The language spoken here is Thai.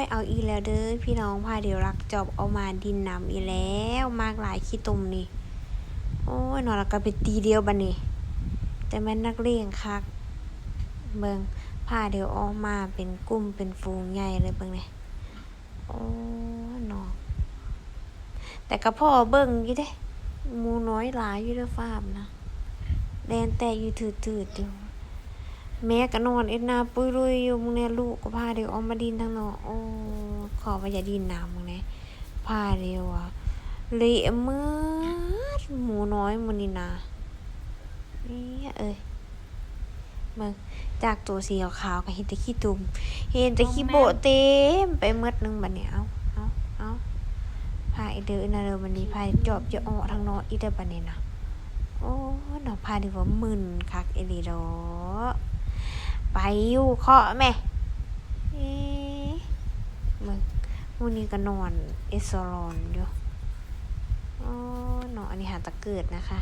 ยเอาอีแล้วเด้อพี่น้องพาเดี๋ยวรักจอบเอามาดินนำอีแล้วมากหลายขี้ตุ่มนี่ โอ้ยนอนแล้วก็ไปตีเดียวบัดนี้แต่แม่นนักเลงคัก เบิงพาเดี๋ยวออกมาเป็นกลุ่มเป็นฝูงใหญ่เลยเบิงเลยโอ้ยนอนแต่ก็พ่อเบิงยู่เด้มูน้อยหลายอยู่เด้อฟาร์มนะแดนแต่อยู่ถืดๆอยู่ แม่ก็นอนเอ็ดนาปุ้ยลุยอยู่มึงเนี่ยลูกก็พาเดียวออกมาดินทางนอกโอ้ขอว่าอย่าดินน้ำมึงเนี่ยพาเดียวอะเละมืดหมูน้อยมันนี่นานี่เอ้ยมึงจากตัวสีขาวก็เห็นแต่ขี้ตุ่มเห็นแต่ขี้โบเต็มไปหมดนึงบัดเนี่ยเอาเอาเอาพาไอเดินนะเด้อวันนี้พาจอบจะออกทางนอกอีเดบัดนี้นะโอ้หนอพาดีว่ามึนคักเอลีดอ ไปอยู่เคาะแม่เอมึงวันนี้ก็นอนเอสโซลอนอยู่อ๋อนอนอันนี้หาตะเกิดนะคะ